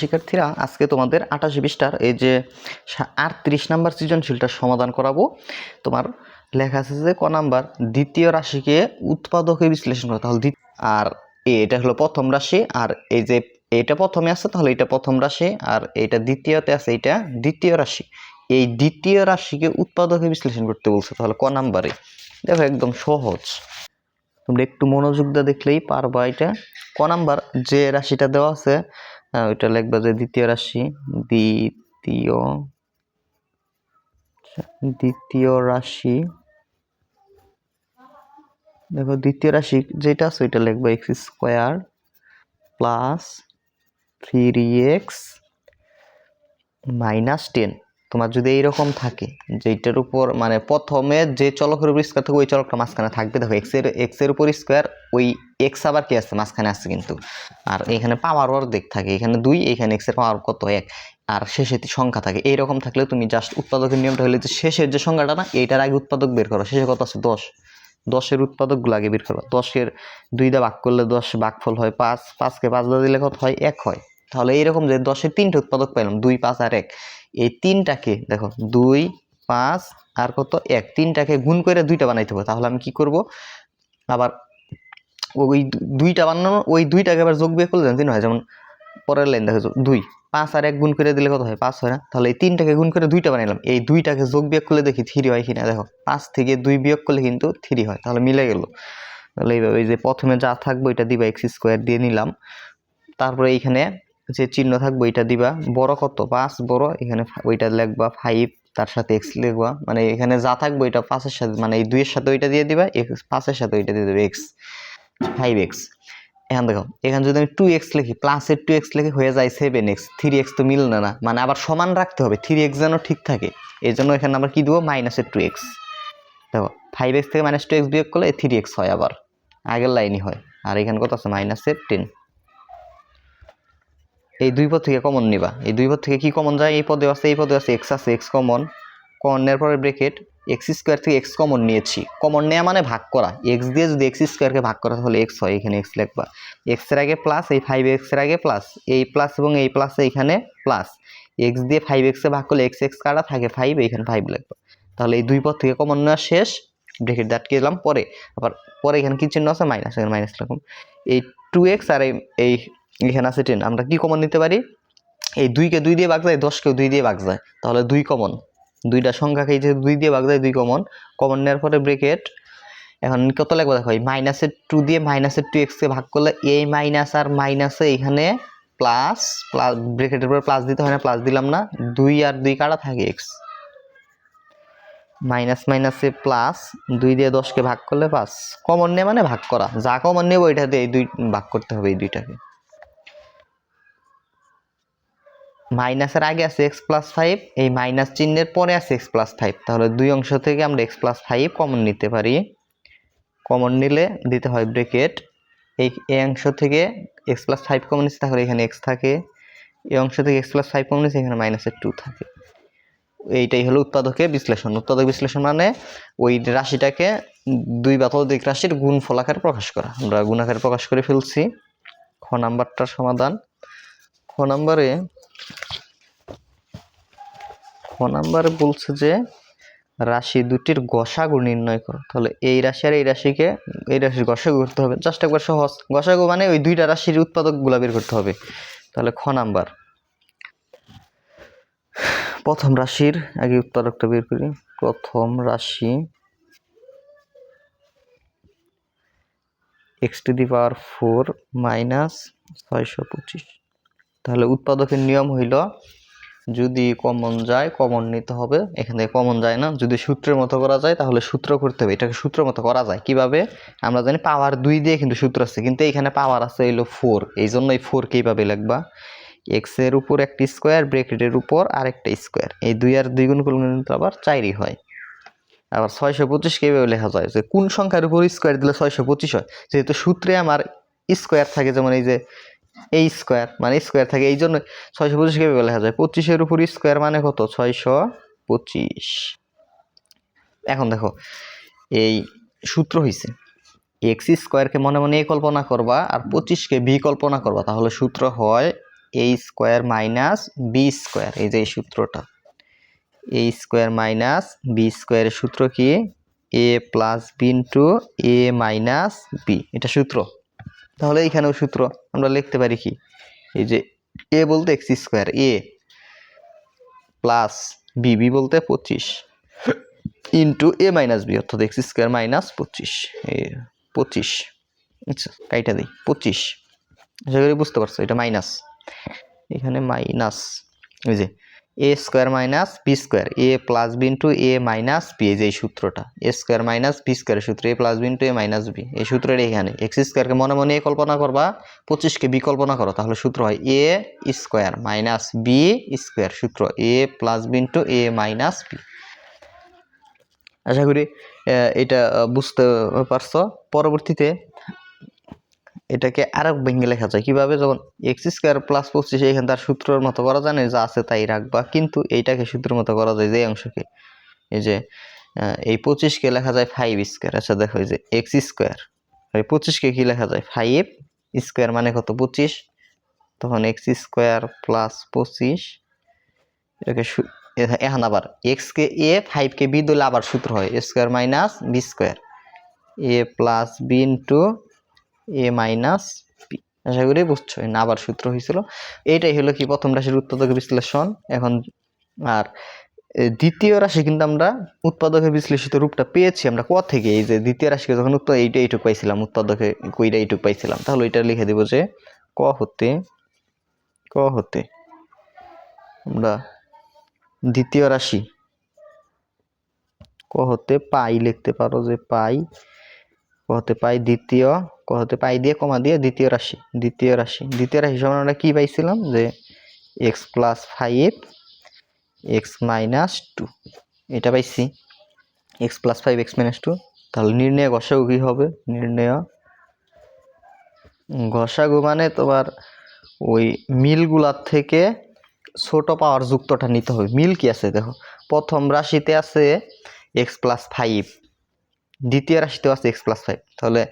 শিক্ষার্থীরা, আজকে তোমাদের আঠাশি বিশটার এই যে আটত্রিশ নাম্বার সৃজনশীলটার সমাধান করাবো। তোমার লেখা আছে যে ক নাম্বার, দ্বিতীয় রাশিকে উৎপাদকে বিশ্লেষণ করা। তাহলে আর এটা হলো প্রথম রাশি, আর এই যে এটা প্রথমে আছে, তাহলে এটা প্রথম রাশি, আর এটা দ্বিতীয়তে আছে, এটা দ্বিতীয় রাশি। এই দ্বিতীয় রাশিকে উৎপাদকে বিশ্লেষণ করতে বলছে, তাহলে ক নাম্বারে? দেখো একদম সহজ। তোমরা একটু মনোযোগ দেখলেই পারবা এটা। ক নাম্বার, যে রাশিটা দেওয়া আছে আহ, ওইটা লিখবা যে দ্বিতীয় রাশি। দ্বিতীয় আচ্ছা, দ্বিতীয় রাশি। দেখো দ্বিতীয় রাশি যেটা আছে ওইটা লিখবা x square plus three x minus ten তোমার যদি এইরকম থাকে যেটার উপর মানে প্রথমে যে চলকের উপর স্কোয়ার থাকে ওই চলকটা মাঝখানে থাকবে। দেখো এক্সের এক্সের এক্স উপর স্কোয়ার ওই এক্স আবার কি আছে? মাঝখানে আছে কিন্তু। আর এখানে পাওয়ার ওয়ার অর্ধেক থাকে। এখানে দুই, এখানে এক্সের পাওয়ার কত? এক। আর শেষে সংখ্যা থাকে। এইরকম থাকলে তুমি জাস্ট উৎপাদকের নিয়মটা হলে যে শেষের যে সংখ্যাটা না, এইটার আগে উৎপাদক বের করো। শেষে কত আছে? দশ। দশের উৎপাদকগুলো আগে বের করো দশের দুই দা ভাগ করলে দশ ভাগফল হয় পাঁচ। পাঁচকে পাঁচ দা দিলে কত হয়? এক হয়। তাহলে এইরকম যে দশের তিনটে উৎপাদক পেলাম, দুই, পাঁচ আর এক, এই তিনটাকে দেখো, দুই, পাঁচ আর কত? এক, তিনটাকে গুণ করে দুইটা বানাইতে হবে। তাহলে আমি কি করব? আবার ওই দুইটা বানানো ওই দুইটাকে আবার যোগ বিয়োগ করলে তিন হয়। যেমন পরের লাইন দেখো, দুই, পাঁচ আর এক গুণ করে দিলে কত হয়? পাঁচ হয় না। তাহলে এই তিনটাকে গুণ করে দুইটা বানাইলাম। এই দুইটাকে যোগ বিয়োগ করলে দেখি থ্রি হয় কিনা? দেখো, পাঁচ থেকে দুই বিয়োগ করলে কিন্তু থ্রি হয়। তাহলে মিলে গেল। তাহলে এইভাবে এই যে প্রথমে যা থাকবে এটা দিবা এক্স স্কোয়ার দিয়ে নিলাম। তারপরে এইখানে যে চিহ্ন থাকবে, ওইটা দিবা। বড় কত? পাঁচ বড়, এখানে ওইটা লিখবা ফাইভ তার সাথে এক্স লিখবা। মানে এখানে যা থাকবে, ওইটা পাঁচের সাথে মানে এই দুইয়ের সাথে ওইটা দিয়ে দিবা এক্স পাঁচের সাথে ওইটা দিয়ে দেবে এক্স ফাইভ এক্স এখন দেখো, এখানে যদি আমি টু এক্স লিখি প্লাসের টু এক্স লিখে হয়ে যায় সেভেন এক্স থ্রি এক্স তো মিলবে না মানে আবার সমান রাখতে হবে থ্রি এক্স যেন ঠিক থাকে। এই জন্য এখানে আবার কি দেবো? মাইনাসের টু এক্স দেখো ফাইভ এক্স থেকে মাইনাস টু এক্স বিয়োগ করলে থ্রি এক্স হয় আবার। আগের লাইনই হয়। আর এখানে কত আছে? মাইনাসের টেন এই দুই পদ থেকে কমন নিবা। এই দুই পদ থেকে কি কমন যায়? এই পদে আছে, এই পদে আছে এক্স আছে এক্স কমন কমন নেওয়ার পরে ব্রেকেট এক্স স্কোয়ার থেকে এক্স কমন নিয়েছি। কমন নেওয়া মানে ভাগ করা। এক্স দিয়ে যদি এক্স স্কোয়ারকে ভাগ করা, তাহলে এক্স হয়, এখানে এক্স লিখবা। এক্সের আগে প্লাস এই ফাইভ এক্সের আগে প্লাস এই প্লাস এবং এই প্লাস এইখানে প্লাস এক্স দিয়ে ফাইভ এক্সে ভাগ করলে এক্স এক্স কাটা থাকে? ফাইভ এইখানে ফাইভ লিখবা। তাহলে এই দুই পদ থেকে কমন নেওয়া শেষ। ব্রেকেট দাটকে দিলাম পরে। আবার পরে এখানে কি চিহ্ন আছে? মাইনাস এখানে মাইনাস লিখুন। এই টু এক্স আর এই এই এখানে আছে টেন আমরা কি কমন নিতে পারি? এই দুইকে দুই দিয়ে ভাগ যায় দশকেও দুই দিয়ে ভাগ যায়, তাহলে দুই কমন দুইটা সংখ্যাকে এই যে দুই দিয়ে ভাগ যায়, দুই কমন কমন নেওয়ার পরে ব্রেকেট এখন কত লাগবে দেখো মাইনাসের টু দিয়ে মাইনাসের টু এক্সকে ভাগ করলে এই মাইনাস আর মাইনাসে এখানে প্লাস প্লাস ব্রেকেটের পরে প্লাস দিতে হয় না প্লাস দিলাম না, দুই আর দুই কাটা থাকে এক্স মাইনাস মাইনাসে প্লাস দুই দিয়ে দশকে ভাগ করলে পাঁচ কমন নিয়ে মানে ভাগ করা, যা কমন নেব দিয়ে এই দুই ভাগ করতে হবে এই দুইটাকে। মাইনাসের আগে আছে এক্স প্লাস ফাইভ এই মাইনাস চিহ্নের পরে আছে এক্স প্লাস ফাইভ তাহলে দুই অংশ থেকে আমরা এক্স প্লাস ফাইভ কমন নিতে পারি। কমন নিলে দিতে হয় ব্রেকেট এই এই অংশ থেকে এক্স প্লাস ফাইভ কমন নিচ্ছে, তাহলে এখানে এক্স থাকে। এই অংশ থেকে এক্স প্লাস ফাইভ কমন নিচ্ছে, এখানে মাইনাসের টু থাকে। এইটাই হলো উৎপাদকের বিশ্লেষণ। উৎপাদক বিশ্লেষণ মানে ওই রাশিটাকে দুই বা ততোধিক রাশির গুণ ফলাকারে প্রকাশ করা। আমরা গুণ আকারে প্রকাশ করে ফেলছি। খ নাম্বারটার সমাধান। খ নাম্বারে খ নাম্বারে বলছে যে, রাশি দুটির গসাগু নির্ণয় করো। তাহলে এই রাশি আর এই রাশিকে, এই রাশির গসাগু করতে হবে। জাস্ট একবার সহজ। গসাগু মানে ওই দুইটা রাশির উৎপাদকগুলো বের করতে হবে। তাহলে খ নাম্বার। প্রথম রাশির, আগে উৎপাদকটা বের করি। প্রথম রাশি x to the power four minus ছয়শো পঁচিশ। তাহলে উৎপাদকের নিয়ম হইল, যদি কমন যায় কমন নিতে হবে। এখান থেকে কমন যায় না। যদি সূত্রের মতো করা যায়, তাহলে সূত্র করতে হবে। এটাকে সূত্র মতো করা যায়। কীভাবে? আমরা জানি পাওয়ার দুই দিয়ে কিন্তু সূত্র আছে। কিন্তু এখানে পাওয়ার আছে হইল ফোর এই জন্য এই ফোর কীভাবে লিখবা এক্সের উপর একটি স্কোয়ার ব্রেকেটের উপর আরেকটা স্কোয়ার এই দুই আর দুই গুণ করলে কিন্তু আবার চারই হয়। আবার ছয়শো পঁচিশ কীভাবে লেখা যায়? যে কোন সংখ্যার উপর স্কোয়ার দিলে ছয়শো পঁচিশ হয়? যেহেতু সূত্রে আমার স্কোয়ার থাকে, যেমন এই যে এই স্কোয়ার মানে স্কোয়ার থাকে। এই জন্য ছয়শো পঁচিশ কীভাবে লেখা যায়। পঁচিশের উপর স্কোয়ার মানে কত? ছয়শো পঁচিশ। এখন দেখো, এই সূত্র হয়েছে এক্স স্কোয়ারকে মনে মনে এ কল্পনা করবা আর পঁচিশকে বি কল্পনা করবা। তাহলে সূত্র হয় a square minus b square এই যে এই সূত্রটা। এ স্কোয়ার মাইনাস বি স্কোয়ারের সূত্র কি? A plus b into a minus b এটা সূত্র। তাহলে এইখানেও সূত্র আমরা লিখতে পারি কি? এই যে এ বলতে x square a plus b b বলতে পঁচিশ ইন্টু এ মাইনাস বি অর্থাৎ এক্স স্কোয়ার মাইনাস পঁচিশ, এ পঁচিশ আচ্ছা কাইটা দিই, পঁচিশ, আশা করি বুঝতে পারছ, এটা মাইনাস এখানে মাইনাস এই যে a square minus b square a plus b into a minus b এই যে এই সূত্রটা এ স্কোয়ার মাইনাস বি স্কোয়ারের সূত্র a plus b into a minus b এই সূত্রটা এখানে এক্স স্কোয়ারকে মনে মনে এ কল্পনা করবা পঁচিশকে বি কল্পনা করো, তাহলে সূত্র হয় a square minus b square সূত্র a plus b into a minus b আশা করি এটা বুঝতে পারছ। পরবর্তীতে এটাকে আরও ভেঙে লেখা যায়। কীভাবে? যখন এক্স স্কোয়ার প্লাস পঁচিশ এখানে তার সূত্রের মতো করা যায় না যা আছে তাই রাখবা। কিন্তু এইটাকে সূত্রের মতো করা যায় যে অংশকে। এই যে এই পঁচিশকে লেখা যায় ফাইভ স্কোয়ার আচ্ছা দেখো যে এক্স স্কোয়ার এই পঁচিশকে কি লেখা যায়? ফাইভ স্কোয়ার মানে কত? পঁচিশ। তখন এক্স স্কোয়ার প্লাস পঁচিশ, এটাকে এখন আবার এক্স কে এ ফাইভ কে বি দিলে আবার সূত্র হয়। Square minus b square a plus b into a minus b আশা করি বুঝছ না আবার সূত্র হয়েছিল এইটাই হলো কি, প্রথম রাশির উৎপাদকের বিশ্লেষণ। এখন আর দ্বিতীয় রাশি কিন্তু আমরা উৎপাদকের বিশ্লেষিত রূপটা পেয়েছি। আমরা ক থেকে, এই যে দ্বিতীয় রাশিকে যখন উৎপাদ এইটা এইটুক পাইছিলাম, উৎপাদকে কইরা এইটুক পাইছিলাম, তাহলে এটা লিখে দিব যে ক হতে ক হতে আমরা দ্বিতীয় রাশি ক হতে পাই লিখতে পারো যে পাই ক হতে পাই দ্বিতীয় ক হতে পাই দিয়ে কমা দিয়ে দ্বিতীয় রাশি দ্বিতীয় রাশি। দ্বিতীয় রাশি সমান আমরা কি পাইছিলাম? যে x plus five x minus two এটা পাইছি। X plus five x minus two তাহলে নির্ণয় গসাগু কি হবে? নির্ণয় গসাগু মানে তোমার ওই মিলগুলার থেকে ছোট পাওয়ার যুক্তটা নিতে হবে। মিল কি আছে? দেখো, প্রথম রাশিতে আছে এক্স প্লাস ফাইভ দ্বিতীয় রাশিতেও আছে এক্স প্লাস ফাইভ তাহলে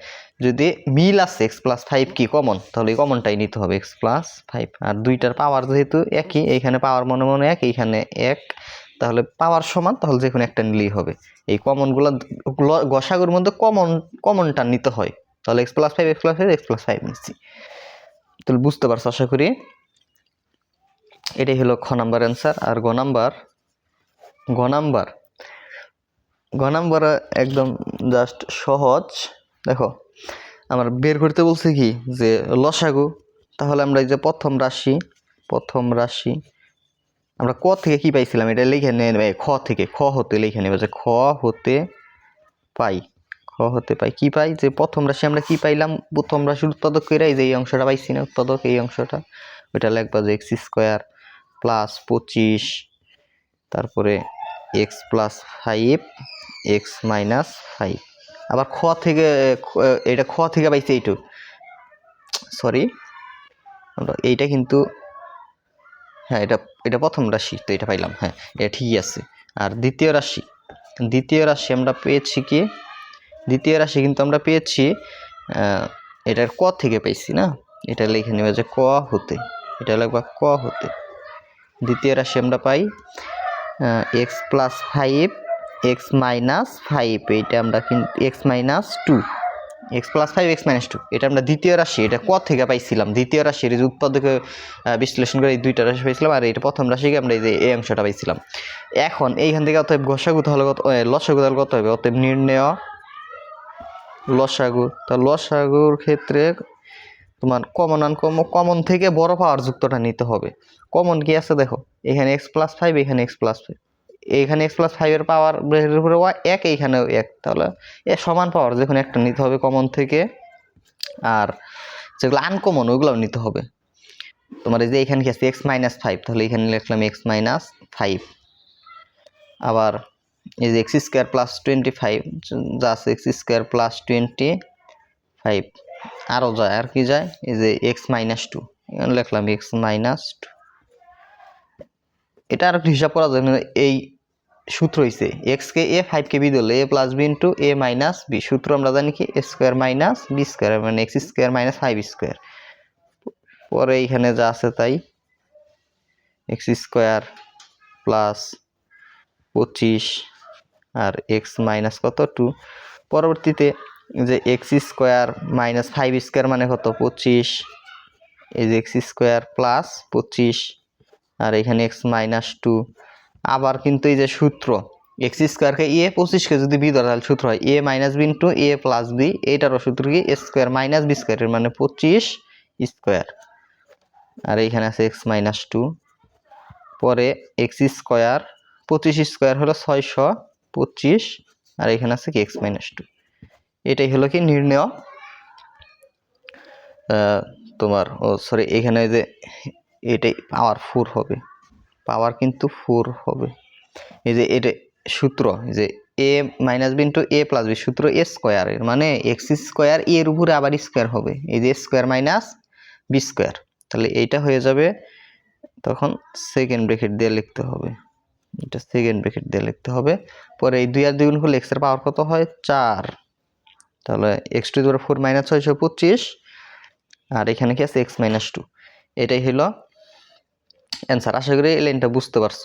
যদি মিল আছে এক্স প্লাস ফাইভ কি কমন তাহলে কমনটাই নিতে হবে এক্স প্লাস ফাইভ আর দুইটার পাওয়ার যেহেতু একই, এইখানে পাওয়ার মনে মনে এক এইখানে এক। তাহলে পাওয়ার সমান, তাহলে যে কোনো একটা নিলেই হবে। এই কমনগুলো গসাগুর মধ্যে কমন কমনটা নিতে হয়। তাহলে x plus five x plus five x plus five নিচ্ছি। তাহলে বুঝতে পারছ আশা করি? এটাই হলো খ নাম্বার অ্যান্সার আর গ নাম্বার গ নাম্বার গ নাম্বার একদম জাস্ট সহজ। দেখো, আমার বের করতে বলছে কি যে, লসাগু, তাহলে আমরা এই যে প্রথম রাশি প্রথম রাশি, আমরা ক থেকে কি পাইছিলাম? এটা লিখে নেবে খ থেকে, খ হতে লিখে নেবে যে, খ হতে পাই, খ হতে পাই, কি পাই? যে প্রথম রাশি আমরা কি পাইলাম? প্রথম রাশির উৎপাদক এই যে এই অংশটা পাইছি না, উৎপাদক এই অংশটা। ওইটা লিখবা যে, এক্স স্কোয়ার প্লাস পঁচিশ, তারপরে x plus five, x minus five. আবার খ থেকে এটা খ থেকে পাইছি এইটু। সরি। এইটা কিন্তু হ্যাঁ এটা এটা প্রথম রাশি, তো এটা পাইলাম হ্যাঁ এটা ঠিকই আছে। আর দ্বিতীয় রাশি দ্বিতীয় রাশি আমরা পেয়েছি কি? দ্বিতীয় রাশি কিন্তু আমরা পেয়েছি এটার ক থেকে পাইছি না? এটা লিখে নেবে যে ক হতে, এটা লাগবা ক হতে। দ্বিতীয় রাশি আমরা পাই x plus five x minus five এইটা আমরা কিন্তু x minus two x plus five x minus two এটা আমরা দ্বিতীয় রাশি, এটা ক থেকে পাইছিলাম, দ্বিতীয় রাশির যে উৎপাদকে বিশ্লেষণ করে এই দুইটা রাশি পাইছিলাম, আর এটা প্রথম রাশিকে আমরা এই যে এই অংশটা পাইছিলাম। এখন এইখান থেকে অতএব ঘষাগু তাহলে কত লসাগু তাহলে কত হবে? অতএব নির্ণয় লসাগু, তা লসাগুর ক্ষেত্রে তোমার কমন আন কমন থেকে বড় পাওয়ার যুক্তটা নিতে হবে। কমন কি আছে দেখো? এখানে এক্স প্লাস ফাইভ এখানে এক্স প্লাস ফাইভ এখানে এক্স প্লাস ফাইভের পাওয়ার উপরে এক, এইখানেও এক। তাহলে এ সমান পাওয়ার যে কোনো একটা নিতে হবে কমন থেকে, আর যেগুলো আনকমন ওইগুলোও নিতে হবে। তোমার এই যে এখানে কি আছে? এক্স মাইনাস ফাইভ তাহলে এখানে লিখলাম এক্স মাইনাস ফাইভ আবার এই যে x square plus twenty five যা আছে x square plus twenty five আরও যায়, আর কি যায়? এই যে এক্স মাইনাস টু লিখলাম এক্স মাইনাস টু এটা আর একটু হিসাব করা যায় এই সূত্র হইছে এক্স কে এ ফাইভ কে বি দিলে a plus b into a minus b সূত্র আমরা জানি কি a square minus b square মানে x square minus five square পরে এইখানে যা আছে তাই এক্স স্কোয়ার প্লাস পঁচিশ, আর এক্স মাইনাস কত? টু পরবর্তীতে যে x square minus five square মানে কত? পঁচিশ। এই যে এক্স স্কোয়ার প্লাস পঁচিশ, আর এখানে এক্স মাইনাস টু আবার কিন্তু এই যে সূত্র এক্স স্কোয়ারকে এ পঁচিশকে যদি বি ধরা, তাহলে সূত্র হয় a minus b into a plus b এইটারও সূত্র কি? এ স্কোয়ার মাইনাস বি স্কোয়ারের মানে পঁচিশ স্কোয়ার আর এইখানে আছে এক্স মাইনাস টু পরে এক্স স্কোয়ার পঁচিশ স্কোয়ার হলো ছয়শো পঁচিশ, আর এখানে আছে কি? এক্স মাইনাস টু এটাই হলো কি নির্ণয়। তোমার, ও সরি এখানে যে এটাই পাওয়ার ফোর হবে। পাওয়ার কিন্তু ফোর হবে। এই যে এটা সূত্র যে a minus b into a plus b সূত্র এ স্কোয়ারের মানে এক্স স্কোয়ার এর উপরে আবার স্কোয়ার হবে। এই যে স্কোয়ার মাইনাস বি স্কোয়ার তাহলে এইটা হয়ে যাবে তখন সেকেন্ড ব্রেকেট দিয়ে লিখতে হবে। এটা সেকেন্ড ব্রেকেট দিয়ে লিখতে হবে। পরে এই দুই আর দুই গুণ করলে এক্সের পাওয়ার কত হয়? চার। তাহলে x to the power four minus ছয়শো পঁচিশ আর এখানে কি আছে এক্স মাইনাস টু এটাই হলো অ্যান্সার আশা করি এই লাইনটা বুঝতে পারছ।